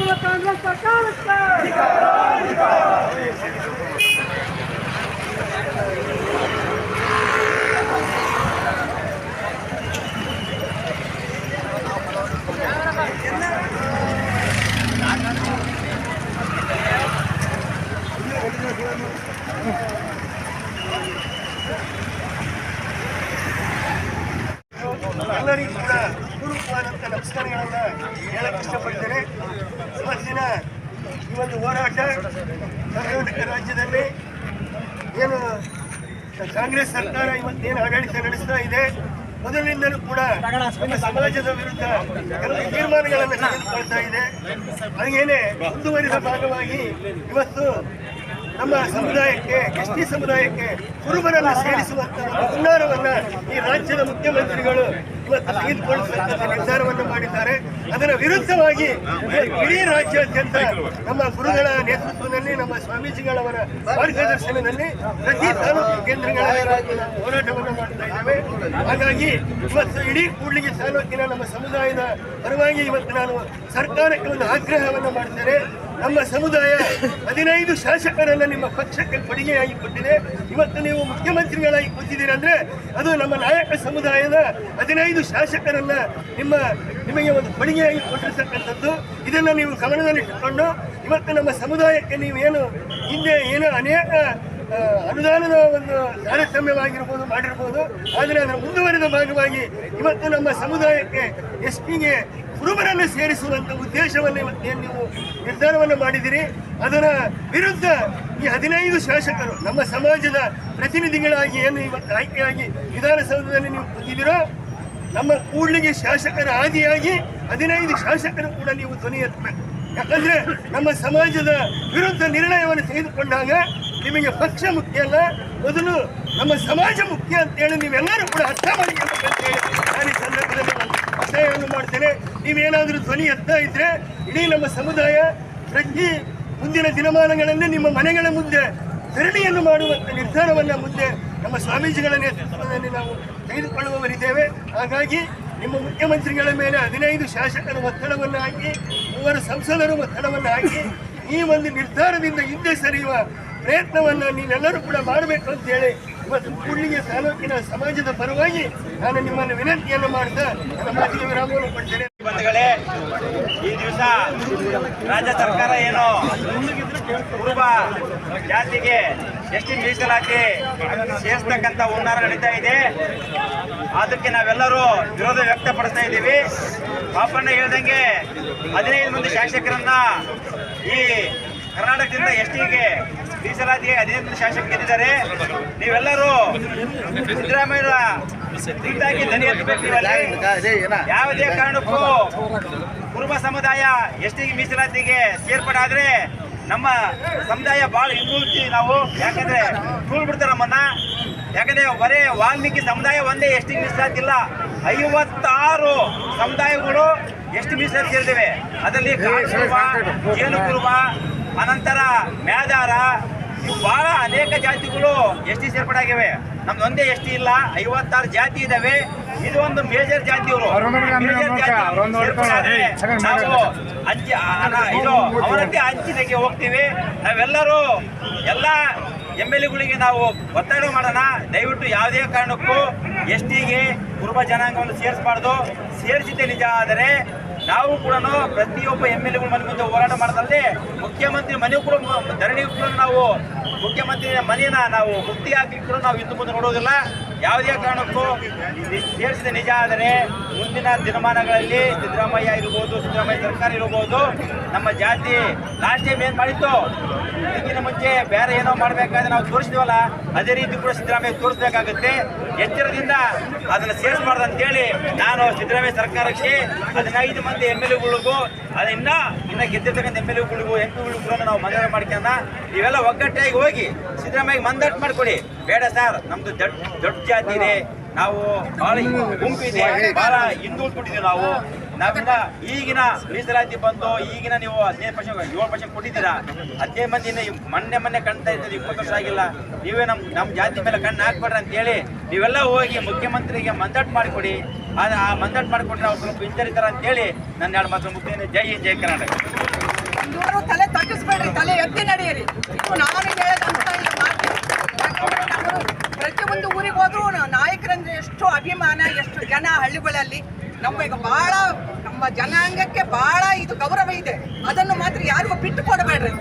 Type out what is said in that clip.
colocando essa cara. ಹೋರಾಟ ಕರ್ನಾಟಕ ರಾಜ್ಯದಲ್ಲಿ ಏನು ಕಾಂಗ್ರೆಸ್ ಸರ್ಕಾರ ಇವತ್ತೇನು ಆಡಳಿತ ನಡೆಸ್ತಾ ಇದೆ ಮೊದಲಿನಿಂದಲೂ ಕೂಡ ಸಮಾಜದ ವಿರುದ್ಧ ಕೆಲವು ತೀರ್ಮಾನಗಳನ್ನು ತೆಗೆದುಕೊಳ್ತಾ ಇದೆ. ಹಾಗೇನೆ ಮುಂದುವರಿದ ಭಾಗವಾಗಿ ಇವತ್ತು ನಮ್ಮ ಸಮುದಾಯಕ್ಕೆ ಎಸ್ ಸಮುದಾಯಕ್ಕೆ ಕುರುಬರನ್ನು ಸೇರಿಸುವಂತ ನಿರ್ಧಾರವನ್ನು ಈ ರಾಜ್ಯದ ಮುಖ್ಯಮಂತ್ರಿಗಳು ಇವತ್ತು ತೆಗೆದುಕೊಳ್ಳುವಂತಹ ನಿರ್ಧಾರವನ್ನು ಮಾಡಿದ್ದಾರೆ. ಅದರ ವಿರುದ್ಧವಾಗಿ ಇಡೀ ರಾಜ್ಯಾದ್ಯಂತ ನಮ್ಮ ಗುರುಗಳ ನೇತೃತ್ವದಲ್ಲಿ, ನಮ್ಮ ಸ್ವಾಮೀಜಿಗಳವರ ಮಾರ್ಗದರ್ಶನದಲ್ಲಿ ಪ್ರತಿ ತಾಲೂಕು ಕೇಂದ್ರಗಳ ಹೋರಾಟವನ್ನು ಮಾಡ್ತಾ ಇದ್ದೇವೆ. ಹಾಗಾಗಿ ಇವತ್ತು ಇಡೀ ಕೂಡ್ಲಿಗೆ ತಾಲೂಕಿನ ನಮ್ಮ ಸಮುದಾಯದ ಪರವಾಗಿ ಇವತ್ತು ನಾನು ಸರ್ಕಾರಕ್ಕೆ ಒಂದು ಆಗ್ರಹವನ್ನು ಮಾಡ್ತೇನೆ. ನಮ್ಮ ಸಮುದಾಯ ಹದಿನೈದು ಶಾಸಕರನ್ನು ನಿಮ್ಮ ಪಕ್ಷಕ್ಕೆ ಕೊಡುಗೆಯಾಗಿ ಕೊಟ್ಟಿದೆ ಇವತ್ತು ನೀವು ಮುಖ್ಯಮಂತ್ರಿಗಳಾಗಿ ಕೂತಿದ್ದೀರಿ ಅಂದ್ರೆ ಅದು ನಮ್ಮ ನಾಯಕ ಸಮುದಾಯದ ಹದಿನೈದು ಶಾಸಕರನ್ನು ನಿಮ್ಮ ನಿಮಗೆ ಒಂದು ಕೊಡುಗೆಯಾಗಿ ಕೊಟ್ಟಿರ್ತಕ್ಕಂಥದ್ದು. ಇದನ್ನ ನೀವು ಗಮನದಲ್ಲಿಟ್ಟುಕೊಂಡು ಇವತ್ತು ನಮ್ಮ ಸಮುದಾಯಕ್ಕೆ ನೀವೇನು ಹಿಂದೆ ಏನು ಅನೇಕ ಅನುದಾನದ ಒಂದು ತಾರತಮ್ಯವಾಗಿರ್ಬೋದು, ಮಾಡಿರ್ಬೋದು. ಆದರೆ ಅದರ ಮುಂದುವರಿದ ಭಾಗವಾಗಿ ಇವತ್ತು ನಮ್ಮ ಸಮುದಾಯಕ್ಕೆ ಎಸ್ ಪಿಗೆ ಕುರುಬರನ್ನು ಸೇರಿಸುವಂತ ಉದ್ದೇಶವನ್ನು ಇವತ್ತೇನು ನೀವು ನಿರ್ಧಾರವನ್ನು ಮಾಡಿದಿರಿ? ಅದರ ವಿರುದ್ಧ ಈ ಹದಿನೈದು ಶಾಸಕರು, ನಮ್ಮ ಸಮಾಜದ ಪ್ರತಿನಿಧಿಗಳಾಗಿ ಏನು ಇವತ್ತು ಆಯ್ಕೆಯಾಗಿ ವಿಧಾನಸೌಧದಲ್ಲಿ ನೀವು ಕೂತಿದ್ದೀರೋ, ನಮ್ಮ ಕೂಡ್ಲಿಗೆ ಶಾಸಕರ ಆದಿಯಾಗಿ ಹದಿನೈದು ಶಾಸಕರು ಕೂಡ ನೀವು ಧ್ವನಿ ಎತ್ತಬೇಕು. ಯಾಕಂದರೆ ನಮ್ಮ ಸಮಾಜದ ವಿರುದ್ಧ ನಿರ್ಣಯವನ್ನು ತೆಗೆದುಕೊಂಡಾಗ ನಿಮಗೆ ಪಕ್ಷ ಮುಖ್ಯ ಅಲ್ಲ, ಮೊದಲು ನಮ್ಮ ಸಮಾಜ ಮುಖ್ಯ ಅಂತೇಳಿ ನೀವೆಲ್ಲರೂ ಕೂಡ ಅರ್ಥ ಮಾಡಿಕೊಳ್ಳಬೇಕಂತೇಳಿ ನಾನು ಈ ಸಂದರ್ಭದಲ್ಲಿ ಒತ್ತಾಯವನ್ನು ಮಾಡ್ತೇನೆ. ನೀವೇನಾದರೂ ಧ್ವನಿ ಎತ್ತಾ ಇದ್ರೆ ಇಡೀ ನಮ್ಮ ಸಮುದಾಯ ಪ್ರತಿ ಮುಂದಿನ ದಿನಮಾನಗಳಲ್ಲಿ ನಿಮ್ಮ ಮನೆಗಳ ಮುಂದೆ ಧರಣಿಯನ್ನು ಮಾಡುವಂಥ ನಿರ್ಧಾರವನ್ನ ಮುಂದೆ ನಮ್ಮ ಸ್ವಾಮೀಜಿಗಳ ನೇತೃತ್ವದಲ್ಲಿ ನಾವು ತೆಗೆದುಕೊಳ್ಳುವವರಿದ್ದೇವೆ. ಹಾಗಾಗಿ ನಿಮ್ಮ ಮುಖ್ಯಮಂತ್ರಿಗಳ ಮೇಲೆ ಹದಿನೈದು ಶಾಸಕರ ಒತ್ತಡವನ್ನು ಹಾಕಿ ಮೂವರು ಸಂಸದರು ಒತ್ತಡವನ್ನು ಹಾಕಿ ಈ ಒಂದು ನಿರ್ಧಾರದಿಂದ ಹಿಂದೆ ಸರಿಯುವ ಪ್ರಯತ್ನವನ್ನು ನೀವೆಲ್ಲರೂ ಕೂಡ ಮಾಡಬೇಕು ಅಂತ ಹೇಳಿ ಇವತ್ತು ಕೂಡ್ಲಿಗೆ ತಾಲೂಕಿನ ಸಮಾಜದ ಪರವಾಗಿ ನಾನು ನಿಮ್ಮನ್ನು ವಿನಂತಿಯನ್ನು ಮಾಡ್ತಾ ನನ್ನ ವಿರಾಮವನ್ನು ಕೊಡ್ತೇನೆ. ಈ ದಿವಸ ರಾಜ್ಯ ಸರ್ಕಾರ ಏನು ಕುರುಬ ಜಾತಿಗೆ ಎಷ್ಟು ಮೀಸಲಾತಿ ಸೇರಿಸ್ತಕ್ಕಂಥ ಹುನ್ನಾರ ನಡೀತಾ ಇದೆ, ಅದಕ್ಕೆ ನಾವೆಲ್ಲರೂ ವಿರೋಧ ವ್ಯಕ್ತಪಡಿಸ್ತಾ ಇದ್ದೀವಿ. ಪಾಪಣ್ಣ ಹೇಳ್ದಂಗೆ ಹದಿನೈದು ಮಂದಿ ಶಾಸಕರನ್ನ ಈ ಕರ್ನಾಟಕದಿಂದ ಎಸ್ ಹದಿನೈದು ಮಂದಿ ಶಾಸಕರು ಗೆದ್ದಿದ್ದಾರೆ. ನೀವೆಲ್ಲರೂ ಸಿದ್ದರಾಮಯ್ಯ ರೀತಿಯಾಗಿ ದನಿ ಎತ್ತಬೇಕು. ಯಾವುದೇ ಕಾರಣಕ್ಕೂ ಕುರುಬ ಸಮುದಾಯ ಎಷ್ಟಿಗೆ ಮೀಸಲಾತಿಗೆ ಸೇರ್ಪಡೆ ಆದ್ರೆ ನಮ್ಮ ಸಮುದಾಯ ಬಹಳ ಹಿಂದುಳಿತೀವಿ ನಾವು. ಯಾಕಂದ್ರೆ ಕೂಲ್ ಬಿಡ್ತಾರೆ ನಮ್ಮನ್ನ. ಯಾಕಂದ್ರೆ ಬರೇ ವಾಲ್ಮೀಕಿ ಸಮುದಾಯ ಒಂದೇ ಎಷ್ಟಿಗೆ ಮೀಸಲಾತಿ ಇಲ್ಲ ಐವತ್ತಾರು ಸಮುದಾಯಗಳು ಎಷ್ಟು ಮೀಸಲಾತಿ ಸೇರಿದ್ದೇವೆ ಅದರಲ್ಲಿ ಕಾಡು ಕುರುಬ, ಜೇನು ಕುರುಬ ಅನಂತರ ಮೇದಾರ ಇವು ಬಹಳ ಅನೇಕ ಜಾತಿಗಳು ಎಸ್ ಟಿ ಸೇರ್ಪಡೆ ಆಗಿವೆ ನಮ್ದು ಒಂದೇ ಎಸ್ ಟಿ ಇಲ್ಲ ಐವತ್ತಾರು ಜಾತಿ ಇದಾವೆ. ಇದು ಒಂದು ಮೇಜರ್ ಜಾತಿ ನಾವು ಅಂಚಿ ಇದು ಹೋಗ್ತೀವಿ. ನಾವೆಲ್ಲರೂ ಎಲ್ಲ ಎಂ ಎಲ್ ಎಗಳಿಗೆ ನಾವು ಒತ್ತಾಯ ಮಾಡೋಣ. ದಯವಿಟ್ಟು ಯಾವುದೇ ಕಾರಣಕ್ಕೂ ಎಸ್ ಟಿಗೆ ಕುರುಬ ಜನಾಂಗವನ್ನು ಸೇರಿಸಬಾರ್ದು. ಸೇರಿಸಿದ್ದೆ ನಿಜ ಆದರೆ ನಾವು ಕೂಡ ಪ್ರತಿಯೊಬ್ಬ ಎಂ ಎಲ್ ಎಗಳ ಮನೆ ಮುಂದೆ ಹೋರಾಟ ಮುಖ್ಯಮಂತ್ರಿ ಮನೆ ಕೂಡ ಧರಣಿ ಕೂಡ ನಾವು ಮುಖ್ಯಮಂತ್ರಿ ಮನೆಯನ್ನ ನಾವು ಮುಕ್ತಿ ಹಾಕ್ಲಿಕ್ಕೆ ಕೂಡ ನಾವು ಇನ್ನು ಮುಂದೆ ನೋಡೋದಿಲ್ಲ. ಯಾವುದೇ ಕಾರಣಕ್ಕೂ ಸೇರಿಸಿದ ನಿಜ ಆದರೆ ಮುಂದಿನ ದಿನಮಾನಗಳಲ್ಲಿ ಸಿದ್ದರಾಮಯ್ಯ ಇರ್ಬೋದು, ಸಿದ್ದರಾಮಯ್ಯ ಸರ್ಕಾರ ಇರ್ಬೋದು, ನಮ್ಮ ಜಾತಿ ಲಾಸ್ಟ್ ಟೈಮ್ ಏನು ಮಾಡಿತ್ತು? ಇದಕ್ಕಿಂತ ಮುಂಚೆ ಬೇರೆ ಏನೋ ಮಾಡಬೇಕಾದ್ರೆ ನಾವು ತೋರಿಸಿದ್ವಲ್ಲ ಅದೇ ರೀತಿ ಕೂಡ ಸಿದ್ದರಾಮಯ್ಯ ತೋರಿಸಬೇಕಾಗುತ್ತೆ. ಎಚ್ಚರದಿಂದ ಅದನ್ನು ಸೇರಿಸಬಾರ್ದು ಅಂತೇಳಿ ನಾನು ಸಿದ್ದರಾಮಯ್ಯ ಸರ್ಕಾರಕ್ಕೆ ಹದಿನೈದು ಮಂದಿ ಎಂ ಎಲ್ ಎಗಳಿಗೂ ಅದನ್ನ ಇನ್ನ ಗೆದ್ದಿರ್ತಕ್ಕಂಥ ಎಂ ಎಲ್ ಎಗಳಿಗೂ ಎಂ ಪಿಗಳಿಗೂ ಕೂಡ ನಾವು ಮನವಿ ಮಾಡ್ಕೊಂಡ ಇವೆಲ್ಲ ಒಗ್ಗಟ್ಟಾಗಿ ಹೋಗಿ ಸಿದ್ದರಾಮಯ್ಯ ಮಂದಟ್ಟು ಮಾಡ್ಕೊಡಿ ಬೇಡ ಸರ್, ನಮ್ದು ದೊಡ್ಡ ದೊಡ್ಡ ಜಾತಿ ಇದೆ. ನಾವು ಬಹಳ ಗುಂಪಿದೆ ಬಹಳ ಹಿಂದುಳಿದ್ಬಿಟ್ಟಿದ್ದೀವಿ ನಾವು. ನಾವಿನ್ನ ಈಗಿನ ಮೀಸಲಾತಿ ಬಂದು ಈಗಿನ ನೀವು ಹದಿನೈದು ಪರ್ಸೆಂಟ್ ಏಳು ಪರ್ಸೆಂಟ್ ಕೊಟ್ಟಿದ್ದೀರಾ? ಹದಿನೈದು ಮಂದಿ ಇನ್ನು ಮೊನ್ನೆ ಮೊನ್ನೆ ಕಣ್ತಾ ಇದ್ದೀರಿ ಇಪ್ಪತ್ತು ವರ್ಷ ಆಗಿಲ್ಲ. ನೀವೇ ನಮ್ಮ ನಮ್ಮ ಜಾತಿ ಮೇಲೆ ಕಣ್ಣು ಹಾಕ್ಬೇಡ್ರಿ ಅಂತೇಳಿ ನೀವೆಲ್ಲ ಹೋಗಿ ಮುಖ್ಯಮಂತ್ರಿಗೆ ಮಂದಟ್ ಮಾಡಿಕೊಡಿ. ಆ ಆ ಮಂದಟ್ ಮಾಡಿಕೊಟ್ರೆ ಅವ್ರು ಸ್ವಲ್ಪ ಹಿಂಜರಿತಾರ ಅಂತೇಳಿ ನನ್ನ ಎರಡು ಮಾತ್ರ ಮುಖ್ಯ ಜೈ ಹಿಂದ್ ಜೈ ಕರ್ನಾಟಕ. ತಲೆ ತಗ್ಗಿಸ್ಬೇಡ್ರಿ ತಲೆ ಎತ್ತಿ ನಡೆಯಿರಿ. ನಾನು ಪ್ರತಿಯೊಂದು ಊರಿಗೆ ಹೋದ್ರು ನಾಯಕರಂದ್ರೆ ಎಷ್ಟು ಅಭಿಮಾನ, ಎಷ್ಟು ಜನ ಹಳ್ಳಿಗಳಲ್ಲಿ. ನಮಗೆ ಬಹಳ ನಮ್ಮ ಜನಾಂಗಕ್ಕೆ ಬಹಳ ಇದು ಗೌರವ ಇದೆ. ಅದನ್ನು ಮಾತ್ರ ಯಾರಿಗೂ ಬಿಟ್ಟು ಕೊಡಬೇಡ್ರಿ.